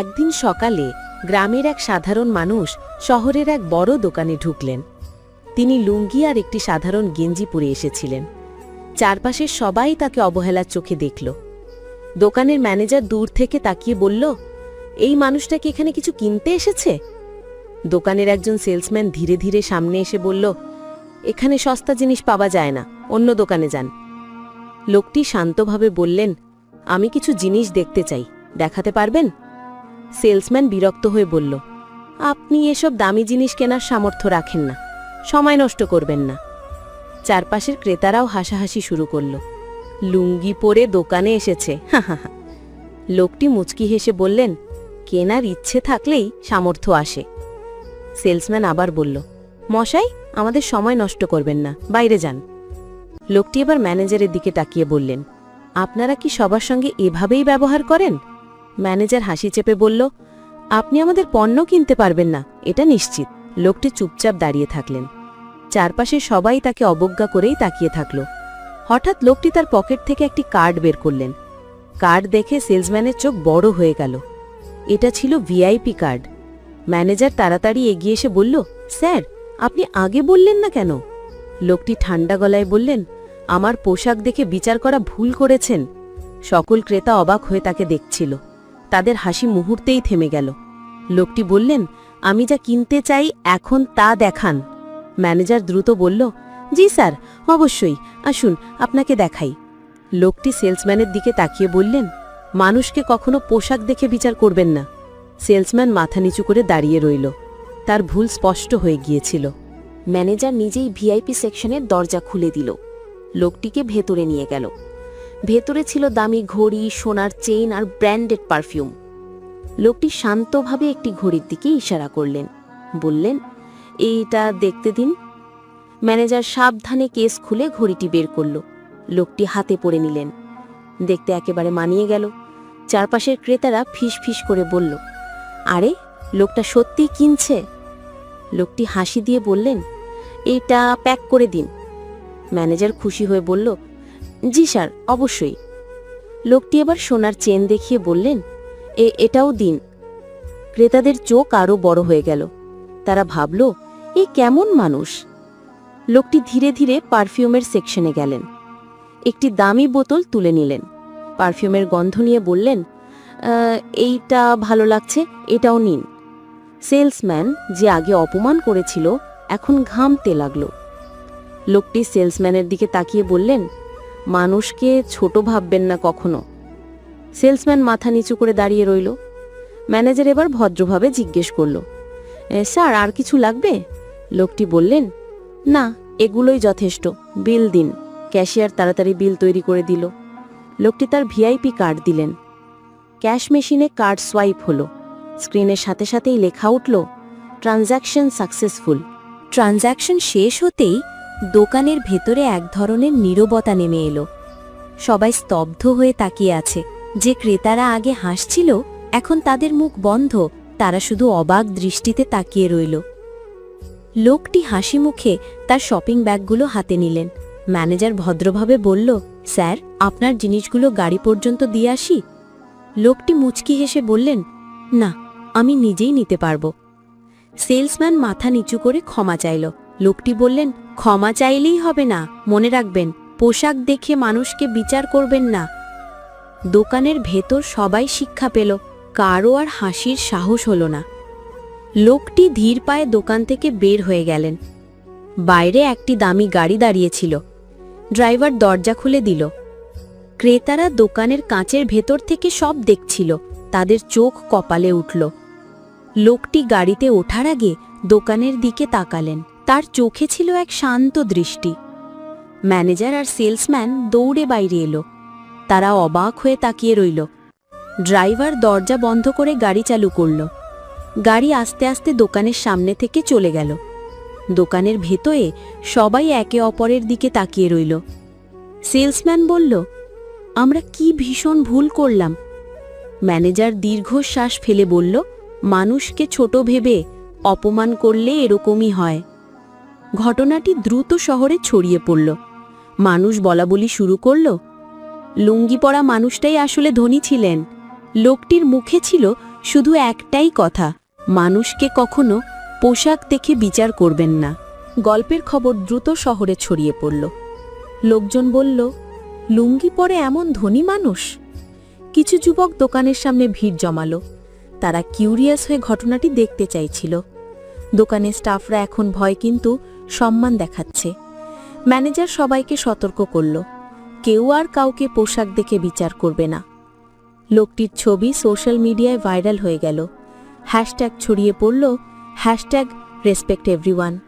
একদিন সকালে গ্রামের এক সাধারণ মানুষ শহরের এক বড় দোকানে ঢুকলেন। তিনি লুঙ্গি আর একটি সাধারণ গেঞ্জি পরে এসেছিলেন। চারপাশের সবাই তাকে অবহেলার চোখে দেখল। দোকানের ম্যানেজার দূর থেকে তাকিয়ে বলল, এই মানুষটা কি এখানে কিছু কিনতে এসেছে? দোকানের একজন সেলসম্যান ধীরে ধীরে সামনে এসে বলল, এখানে সস্তা জিনিস পাওয়া যায় না, অন্য দোকানে যান। লোকটি শান্তভাবে বললেন, আমি কিছু জিনিস দেখতে চাই, দেখাতে পারবেন? সেলসম্যান বিরক্ত হয়ে বলল, আপনি এসব দামি জিনিস কেনার সামর্থ্য রাখেন না। সময় নষ্ট করবেন না। চারপাশের ক্রেতারাও হাসাহাসি শুরু করল, লুঙ্গি পরে দোকানে এসেছে। লোকটি মুচকি হেসে বললেন, কেনার ইচ্ছে থাকলেই সামর্থ্য আসে। সেলসম্যান আবার বলল, মশাই, আমাদের সময় নষ্ট করবেন না, বাইরে যান। লোকটি এবার ম্যানেজারের দিকে তাকিয়ে বললেন, আপনারা কি সবার সঙ্গে এভাবেই ব্যবহার করেন? ম্যানেজার হাসি চেপে বলল, আপনি আমাদের পণ্য কিনতে পারবেন না, এটা নিশ্চিত। লোকটি চুপচাপ দাঁড়িয়ে থাকলেন। চারপাশে সবাই তাকে অবজ্ঞা করেই তাকিয়ে থাকল। হঠাৎ লোকটি তার পকেট থেকে একটি কার্ড বের করলেন। কার্ড দেখে সেলসম্যানের চোখ বড় হয়ে গেল। এটা ছিল ভিআইপি কার্ড। ম্যানেজার তাড়াতাড়ি এগিয়ে এসে বলল, স্যার, আপনি আগে বললেন না কেন? লোকটি ঠান্ডা গলায় বললেন, আমার পোশাক দেখে বিচার করা ভুল করেছেন। সকল ক্রেতা অবাক হয়ে তাকে দেখছিল। তাদের হাসি মুহূর্তেই থেমে গেল। লোকটি বললেন, আমি যা কিনতে চাই এখন তা দেখান। ম্যানেজার দ্রুত বলল, জি স্যার, অবশ্যই, আসুন, আপনাকে দেখাই। লোকটি সেলসম্যানের দিকে তাকিয়ে বললেন, মানুষকে কখনো পোশাক দেখে বিচার করবেন না। সেলসম্যান মাথা নিচু করে দাঁড়িয়ে রইল। তার ভুল স্পষ্ট হয়ে গিয়েছিল। ম্যানেজার নিজেই ভিআইপি সেকশনের দরজা খুলে দিল। লোকটিকে ভেতরে নিয়ে গেল। ভেতরে ছিল দামি ঘড়ি, সোনার চেইন আর ব্র্যান্ডেড পারফিউম। লোকটি শান্তভাবে একটি ঘড়ির দিকে ইশারা করলেন। বললেন, এইটা দেখতে দিন। ম্যানেজার সাবধানে কেস খুলে ঘড়িটি বের করল। লোকটি হাতে পড়ে নিলেন। দেখতে একেবারে মানিয়ে গেল। চারপাশের ক্রেতারা ফিস ফিস করে বলল, আরে, লোকটা সত্যিই কিনছে? লোকটি হাসি দিয়ে বললেন এইটা প্যাক করে দিন। ম্যানেজার খুশি হয়ে বলল জি স্যার, অবশ্যই। লোকটি এবার সোনার চেন দেখিয়ে বললেন, এ, এটাও দিন। ক্রেতাদের চোখ আরও বড় হয়ে গেল। তারা ভাবল, এ কেমন মানুষ? লোকটি ধীরে ধীরে পারফিউমের সেকশনে গেলেন। একটি দামি বোতল তুলে নিলেন। পারফিউমের গন্ধ নিয়ে বললেন এইটা ভালো লাগছে, এটাও নিন। সেলসম্যান যে আগে অপমান করেছিল, এখন ঘামতে লাগল। লোকটি সেলসম্যানের দিকে তাকিয়ে বললেন মানুষকে ছোট ভাববেন না কখনো। সেলসম্যান মাথা নিচু করে দাঁড়িয়ে রইল। ম্যানেজার এবার ভদ্রভাবে জিজ্ঞেস করল স্যার, আর কিছু লাগবে? লোকটি বললেন, না, এগুলোই যথেষ্ট, বিল দিন। ক্যাশিয়ার তাড়াতাড়ি বিল তৈরি করে দিল। লোকটি তার ভিআইপি কার্ড দিলেন। ক্যাশ মেশিনে কার্ড সোয়াইপ হলো। স্ক্রিনের সাথে সাথেই লেখা উঠল, ট্রানজ্যাকশন সাকসেসফুল। ট্রানজ্যাকশন শেষ হতেই দোকানের ভেতরে এক ধরনের নীরবতা নেমে এলো। সবাই স্তব্ধ হয়ে তাকিয়ে আছে। যে ক্রেতারা আগে হাসছিল, এখন তাদের মুখ বন্ধ, তারা শুধু অবাক দৃষ্টিতে তাকিয়ে রইল। লোকটি হাসি মুখে তার শপিং ব্যাগগুলো হাতে নিলেন। ম্যানেজার ভদ্রভাবে বলল, স্যার, আপনার জিনিসগুলো গাড়ি পর্যন্ত দিয়ে আসি? লোকটি মুচকি হেসে বললেন, না, আমি নিজেই নিতে পারব। সেলসম্যান মাথা নিচু করে ক্ষমা চাইল। লোকটি বললেন, ক্ষমা চাইলেই হবে না, মনে রাখবেন, পোশাক দেখে মানুষকে বিচার করবেন না। দোকানের ভেতর সবাই শিক্ষা পেল, কারও আর হাসির সাহস হলো না। লোকটি ধীর পায়ে দোকান থেকে বের হয়ে গেলেন। বাইরে একটি দামি গাড়ি দাঁড়িয়েছিল। ড্রাইভার দরজা খুলে দিল। ক্রেতারা দোকানের কাঁচের ভেতর থেকে সব দেখছিল, তাদের চোখ কপালে উঠল। লোকটি গাড়িতে ওঠার আগে দোকানের দিকে তাকালেন। তার চোখে ছিল এক শান্ত দৃষ্টি। ম্যানেজার আর সেলসম্যান দৌড়ে বাইরে এলো। তারা অবাক হয়ে তাকিয়ে রইল। ড্রাইভার দরজা বন্ধ করে গাড়ি চালু করল। গাড়ি আস্তে আস্তে দোকানের সামনে থেকে চলে গেল। দোকানের ভেতরে সবাই একে অপরের দিকে তাকিয়ে রইল। সেলসম্যান বলল, আমরা কি ভীষণ ভুল করলাম? ম্যানেজার দীর্ঘশ্বাস ফেলে বলল, মানুষকে ছোট ভেবে অপমান করলে এরকমই হয়। ঘটনাটি দ্রুত শহরে ছড়িয়ে পড়ল। মানুষ বলাবলি শুরু করল লুঙ্গি পরা মানুষটাই আসলে ধনী ছিলেন। লোকটির মুখে ছিল শুধু একটাই কথা, মানুষকে কখনো পোশাক দেখে বিচার করবেন না। গল্পের খবর দ্রুত শহরে ছড়িয়ে পড়ল। লোকজন বলল লুঙ্গি পরে এমন ধনী মানুষ? কিছু যুবক দোকানের সামনে ভিড় জমালো। তারা কিউরিয়াস হয়ে ঘটনাটি দেখতে চাইছিল। দোকানের স্টাফরা এখন ভয় কিন্তু সম্মান দেখাচ্ছে। ম্যানেজার সবাইকে সতর্ক করল। কেউ আর কাউকে পোশাক দেখে বিচার করবে না। লোকটির ছবি সোশ্যাল মিডিয়ায় ভাইরাল হয়ে গেল। হ্যাশট্যাগ ছড়িয়ে পড়ল, হ্যাশট্যাগ রেসপেক্ট এভরিওয়ান।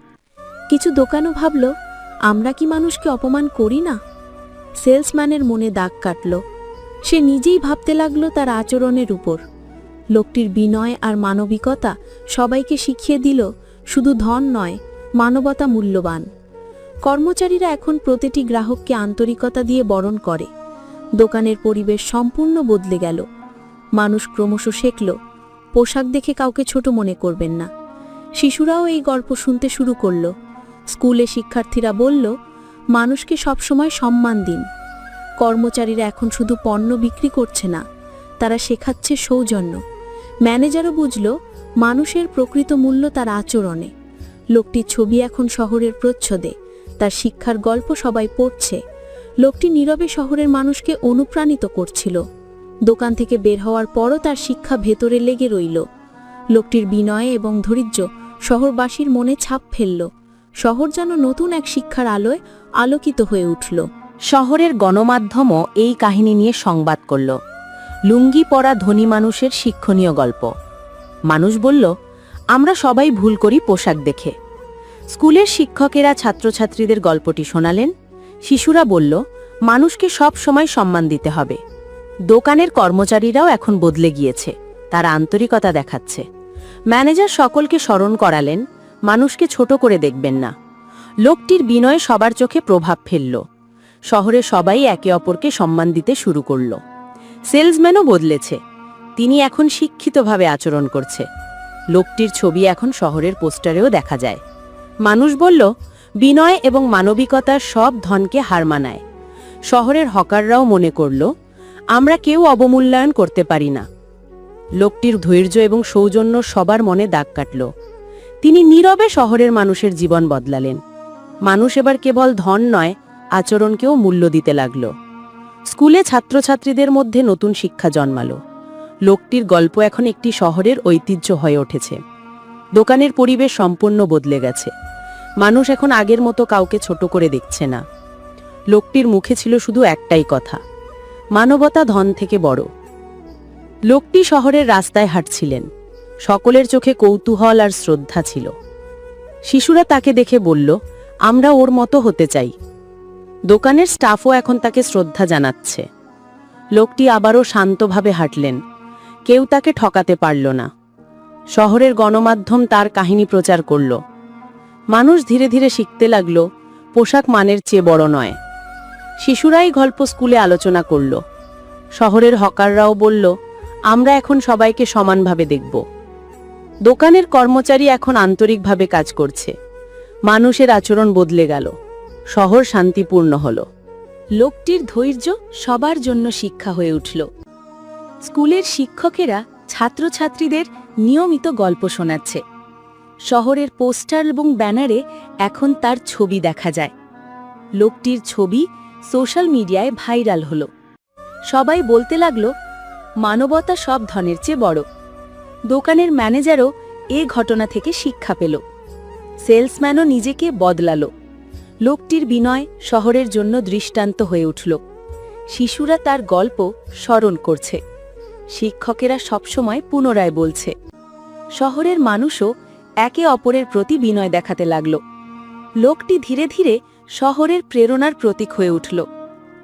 কিছু দোকানও ভাবল, আমরা কি মানুষকে অপমান করি না? সেলসম্যানের মনে দাগ কাটল। সে নিজেই ভাবতে লাগল তার আচরণের উপর। লোকটির বিনয় আর মানবিকতা সবাইকে শিখিয়ে দিল, শুধু ধন নয় মানবতা মূল্যবান। কর্মচারীরা এখন প্রতিটি গ্রাহককে আন্তরিকতা দিয়ে বরণ করে। দোকানের পরিবেশ সম্পূর্ণ বদলে গেল। মানুষ ক্রমশ শেখল, পোশাক দেখে কাউকে ছোট মনে করবেন না। শিশুরাও এই গল্প শুনতে শুরু করল। স্কুলে শিক্ষার্থীরা বলল, মানুষকে সবসময় সম্মান দিন। কর্মচারীরা এখন শুধু পণ্য বিক্রি করছে না, তারা শেখাচ্ছে সৌজন্য। ম্যানেজারও বুঝল, মানুষের প্রকৃত মূল্য তার আচরণে। লোকটির ছবি এখন শহরের প্রচ্ছদে। তার শিক্ষার গল্প সবাই পড়ছে। লোকটি নীরবে শহরের মানুষকে অনুপ্রাণিত করছিল। দোকান থেকে বের হওয়ার পরও তার শিক্ষা ভেতরে লেগে রইল। লোকটির বিনয় এবং ধৈর্য শহরবাসীর মনে ছাপ ফেলল। শহর যেন নতুন এক শিক্ষার আলোয় আলোকিত হয়ে উঠল। শহরের গণমাধ্যমও এই কাহিনী নিয়ে সংবাদ করল। লুঙ্গি পরা ধনী মানুষের শিক্ষণীয় গল্প। মানুষ বলল আমরা সবাই ভুল করি পোশাক দেখে। স্কুলের শিক্ষকেরা ছাত্রছাত্রীদের গল্পটি শোনালেন। শিশুরা বলল, মানুষকে সব সময় সম্মান দিতে হবে। দোকানের কর্মচারীরাও এখন বদলে গিয়েছে। তারা আন্তরিকতা দেখাচ্ছে। ম্যানেজার সকলকে স্মরণ করালেন, মানুষকে ছোট করে দেখবেন না। লোকটির বিনয় সবার চোখে প্রভাব ফেলল। শহরে সবাই একে অপরকে সম্মান দিতে শুরু করল। সেলসম্যানও বদলেছে। তিনি এখন শিক্ষিতভাবে আচরণ করছে। লোকটির ছবি এখন শহরের পোস্টারেও দেখা যায়। মানুষ বলল, বিনয় এবং মানবিকতা সব ধনকে হার মানায়। শহরের হকাররাও মনে করল, আমরা কেউ অবমূল্যায়ন করতে পারি না। লোকটির ধৈর্য এবং সৌজন্য সবার মনে দাগ কাটল। তিনি নীরবে শহরের মানুষের জীবন বদলালেন। মানুষ এবার কেবল ধন নয়, আচরণকেও মূল্য দিতে লাগল। স্কুলে ছাত্রছাত্রীদের মধ্যে নতুন শিক্ষা জন্মালো। লোকটির গল্প এখন একটি শহরের ঐতিহ্য হয়ে উঠেছে। দোকানের পরিবেশ সম্পূর্ণ বদলে গেছে। মানুষ এখন আগের মতো কাউকে ছোট করে দেখছে না। লোকটির মুখে ছিল শুধু একটাই কথা, মানবতা ধন থেকে বড়। লোকটি শহরের রাস্তায় হাঁটছিলেন। সকলের চোখে কৌতূহল আর শ্রদ্ধা ছিল। শিশুরা তাকে দেখে বলল, আমরা ওর মতো হতে চাই। দোকানের স্টাফও এখন তাকে শ্রদ্ধা জানাচ্ছে। লোকটি আবারও শান্তভাবে হাঁটলেন। কেউ তাকে ঠকাতে পারল না। শহরের গণমাধ্যম তার কাহিনী প্রচার করল। মানুষ ধীরে ধীরে শিখতে লাগল, পোশাক মানের চেয়ে বড় নয়। শিশুরাই গল্প স্কুলে আলোচনা করল। শহরের হকাররাও বলল, আমরা এখন সবাইকে সমানভাবে দেখব। দোকানের কর্মচারী এখন আন্তরিকভাবে কাজ করছে। মানুষের আচরণ বদলে গেল। শহর শান্তিপূর্ণ হল। লোকটির ধৈর্য সবার জন্য শিক্ষা হয়ে উঠল। স্কুলের শিক্ষকেরা ছাত্রছাত্রীদের নিয়মিত গল্প শোনাচ্ছে। শহরের পোস্টার এবং ব্যানারে এখন তার ছবি দেখা যায়। লোকটির ছবি সোশ্যাল মিডিয়ায় ভাইরাল হল। সবাই বলতে লাগল, মানবতা সব ধনের চেয়ে বড়। দোকানের ম্যানেজারও এ ঘটনা থেকে শিক্ষা পেল। সেলসম্যানও নিজেকে বদলাল। লোকটির বিনয় শহরের জন্য দৃষ্টান্ত হয়ে উঠল। শিশুরা তার গল্প স্মরণ করছে। শিক্ষকেরা সবসময় পুনরায় বলছে। শহরের মানুষও একে অপরের প্রতি বিনয় দেখাতে লাগল। লোকটি ধীরে ধীরে শহরের প্রেরণার প্রতীক হয়ে উঠল।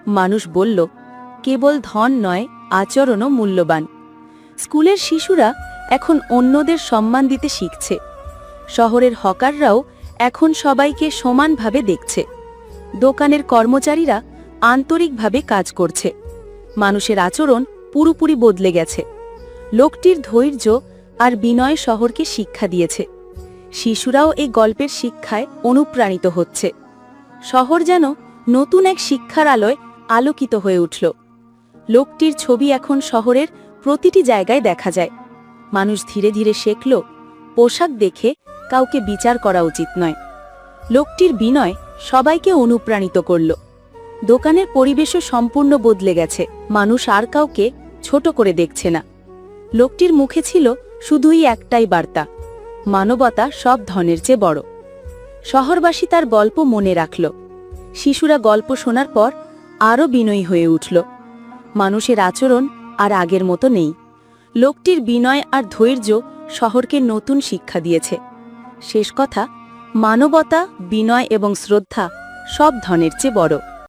মানুষ বলল, কেবল ধন নয়, আচরণও মূল্যবান। স্কুলের শিশুরা এখন অন্যদের সম্মান দিতে শিখছে। শহরের হকাররাও এখন সবাইকে সমানভাবে দেখছে। দোকানের কর্মচারীরা আন্তরিকভাবে কাজ করছে। মানুষের আচরণ পুরোপুরি বদলে গেছে। লোকটির ধৈর্য আর বিনয় শহরকে শিক্ষা দিয়েছে। শিশুরাও এই গল্পের শিক্ষায় অনুপ্রাণিত হচ্ছে। শহর যেন নতুন এক শিক্ষার আলোয় আলোকিত হয়ে উঠল। লোকটির ছবি এখন শহরের প্রতিটি জায়গায় দেখা যায়। মানুষ ধীরে ধীরে শেখল, পোশাক দেখে কাউকে বিচার করা উচিত নয়। লোকটির বিনয় সবাইকে অনুপ্রাণিত করল। দোকানের পরিবেশও সম্পূর্ণ বদলে গেছে। মানুষ আর কাউকে ছোট করে দেখছে না। লোকটির মুখে ছিল শুধুই একটাই বার্তা, মানবতা সব ধনের চেয়ে বড়। শহরবাসী তার গল্প মনে রাখল। শিশুরা গল্প শোনার পর আরও বিনয়ী হয়ে উঠল। মানুষের আচরণ আর আগের মতো নেই। লোকটির বিনয় আর ধৈর্য শহরকে নতুন শিক্ষা দিয়েছে। শেষ কথা, মানবতা, বিনয় এবং শ্রদ্ধা সব ধনের চেয়ে বড়।